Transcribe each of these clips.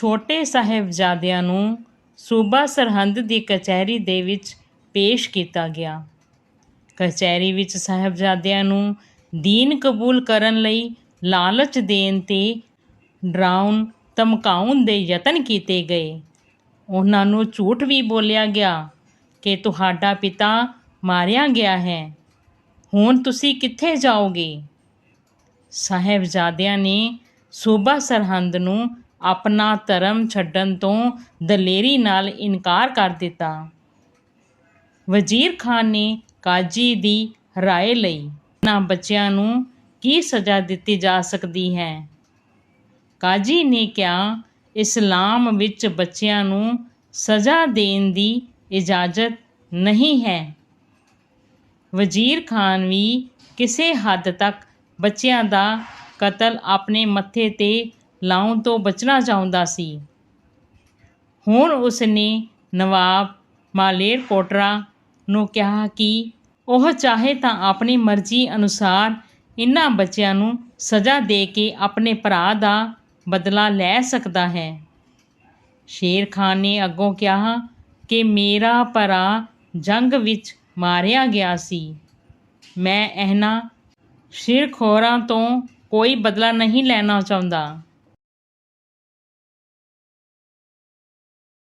ਛੋਟੇ ਸਾਹਿਬਜ਼ਾਦਿਆਂ ਨੂੰ ਸੂਬਾ ਸਰਹੰਦ ਦੀ ਕਚਹਿਰੀ ਦੇ ਵਿੱਚ ਪੇਸ਼ ਕੀਤਾ ਗਿਆ। ਕਚਹਿਰੀ ਵਿੱਚ ਸਾਹਿਬਜ਼ਾਦਿਆਂ ਨੂੰ ਦੀਨ ਕਬੂਲ ਕਰਨ ਲਈ ਲਾਲਚ ਦੇਣ ਤੇ ਡਰਾਉਣ, ਧਮਕਾਉਣ ਦੇ ਯਤਨ ਕੀਤੇ ਗਏ। ਉਹਨਾਂ ਨੂੰ ਝੂਠ ਵੀ ਬੋਲਿਆ ਗਿਆ ਕਿ ਤੁਹਾਡਾ ਪਿਤਾ ਮਾਰਿਆ ਗਿਆ ਹੈ। ਹੁਣ ਤੁਸੀਂ ਕਿੱਥੇ ਜਾਓਗੇ? ਸਾਹਿਬਜ਼ਾਦਿਆਂ ਨੇ ਸੂਬਾ ਸਰਹੰਦ ਨੂੰ ਆਪਣਾ ਧਰਮ ਛੱਡਣ ਤੋਂ ਦਲੇਰੀ ਨਾਲ ਇਨਕਾਰ ਕਰ ਦਿੱਤਾ। ਵਜ਼ੀਰ ਖਾਨ ਨੇ ਕਾਜੀ ਦੀ ਰਾਏ ਲਈ ਇਹਨਾਂ ਬੱਚਿਆਂ ਨੂੰ ਕੀ ਸਜ਼ਾ ਦਿੱਤੀ ਜਾ ਸਕਦੀ ਹੈ? ਕਾਜੀ ਨੇ ਕਿਹਾ, ਇਸਲਾਮ ਵਿੱਚ ਬੱਚਿਆਂ ਨੂੰ ਸਜ਼ਾ ਦੇਣ ਦੀ ਇਜਾਜ਼ਤ ਨਹੀਂ ਹੈ। ਵਜ਼ੀਰ ਖਾਨ ਵੀ ਕਿਸੇ ਹੱਦ ਤੱਕ ਬੱਚਿਆਂ ਦਾ ਕਤਲ ਆਪਣੇ ਮੱਥੇ ਤੇ ਲਾਉਣ ਤੋਂ ਬਚਣਾ ਚਾਹੁੰਦਾ ਸੀ। ਹੁਣ ਉਸਨੇ ਨਵਾਬ ਮਾਲੇਰ ਕੋਟਰਾ ਨੂੰ ਕਿਹਾ ਕਿ ਉਹ ਚਾਹੇ ਤਾਂ ਆਪਣੀ ਮਰਜ਼ੀ ਅਨੁਸਾਰ ਇਨ੍ਹਾਂ ਬੱਚਿਆਂ ਨੂੰ ਸਜ਼ਾ ਦੇ ਕੇ ਆਪਣੇ ਭਰਾ ਦਾ ਬਦਲਾ ਲੈ ਸਕਦਾ ਹੈ। ਸ਼ੇਰ ਖਾਨ ਨੇ ਅੱਗੋਂ ਕਿਹਾ ਕਿ ਮੇਰਾ ਭਰਾ ਜੰਗ ਵਿੱਚ ਮਾਰਿਆ ਗਿਆ ਸੀ। ਮੈਂ ਇਹਨਾਂ ਸ਼ਿਰਖੋਰਾਂ ਤੋਂ ਕੋਈ ਬਦਲਾ ਨਹੀਂ ਲੈਣਾ ਚਾਹੁੰਦਾ।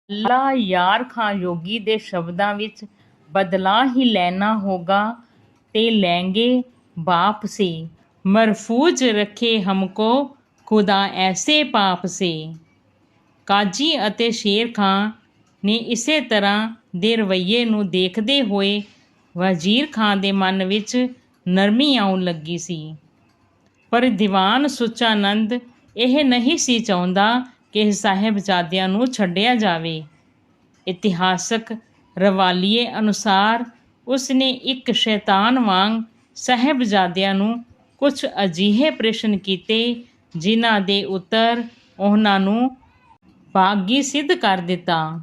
ਅੱਲਾ ਯਾਰ ਖਾਂ ਯੋਗੀ ਦੇ ਸ਼ਬਦਾਂ ਵਿੱਚ ਬਦਲਾ ਹੀ ਲੈਣਾ ਹੋਗਾ ਤੇ ਲੈਂਗੇ ਬਾਪ ਸੇ। ਮਰਫੂਜ ਰੱਖੇ ਹਮਕੋ ਖੁਦਾ ਐਸੇ ਪਾਪ ਸੇ। ਕਾਜੀ ਅਤੇ ਸ਼ੇਰ ਖਾਂ ਨੇ ਇਸੇ ਤਰ੍ਹਾਂ ਦੇ ਰਵੱਈਏ ਨੂੰ ਦੇਖਦੇ ਹੋਏ ਵਜ਼ੀਰ ਖਾਂ ਦੇ ਮਨ ਵਿੱਚ ਨਰਮੀ ਆਉਣ ਲੱਗੀ ਸੀ। ਪਰ ਦੀਵਾਨ ਸੁਚਾਨੰਦ ਇਹ ਨਹੀਂ ਸੀ ਚਾਹੁੰਦਾ ਕਿ ਸਾਹਿਬਜ਼ਾਦਿਆਂ ਨੂੰ ਛੱਡਿਆ ਜਾਵੇ। ਇਤਿਹਾਸਕ ਰਵਾਲੀਏ ਅਨੁਸਾਰ ਉਸਨੇ ਇੱਕ ਸ਼ੈਤਾਨ ਵਾਂਗ ਸਾਹਿਬਜ਼ਾਦਿਆਂ ਨੂੰ ਕੁਝ ਅਜਿਹੇ ਪ੍ਰਸ਼ਨ ਕੀਤੇ, ਜਿਨ੍ਹਾਂ ਦੇ ਉੱਤਰ ਉਹਨਾਂ ਨੂੰ ਭਾਗੀ ਸਿੱਧ ਕਰ ਦਿੱਤਾ।